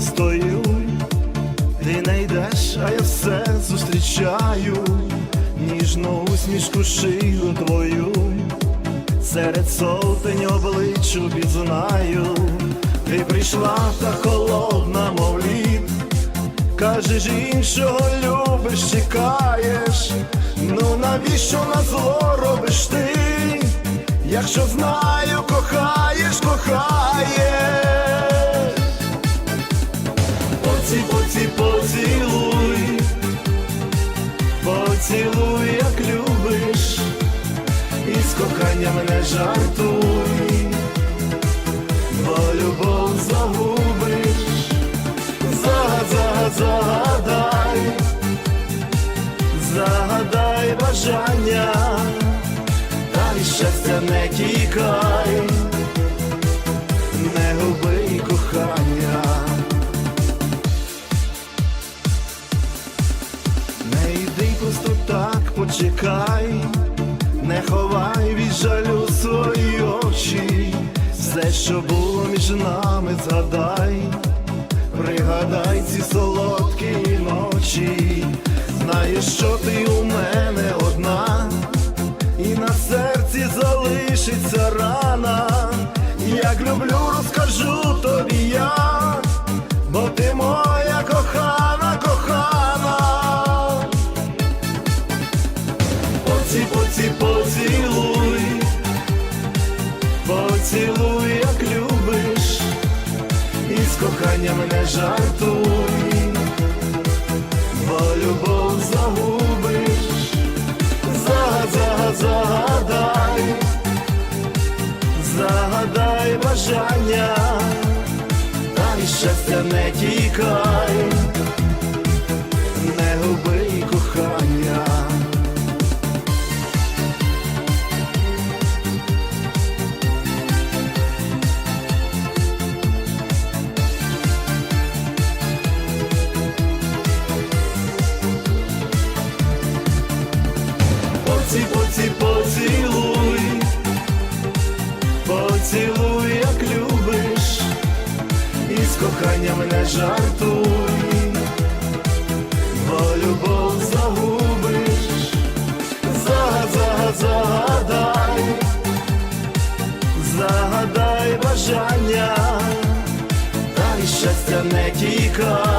де стою, ти не йдеш, а я все зустрічаю, ніжну усмішку шию твою, серед сотень обличчю пізнаю, ти прийшла та холодна, мов лід, кажеш, іншого любиш, чекаєш, ну навіщо на зло робиш ти? Якщо знаю, кохаєш коханням не жартуй, бо любов загубиш, загад, загад, загадай, загадай бажання, та щастя не тікай, не губи кохання. Не йди просто так, почекай, що було між нами, згадай, пригадай ці солодкі ночі, знаєш, що ти у мене одна, і на серці залишиться рана. Як люблю, розкажу тобі я, бо ти моя кохана, кохана. Поці, поці, поцілуй, коханням не жартуй, бо любов загубиш, загад, загад, загадай, загадай бажання, та й щастя не тікай, не губи поці, поці, поцілуй, поцілуй, як любиш, і з коханням не жартуй, бо любов загубиш, загад, загадай, загадай бажання, та й щастя не тікай.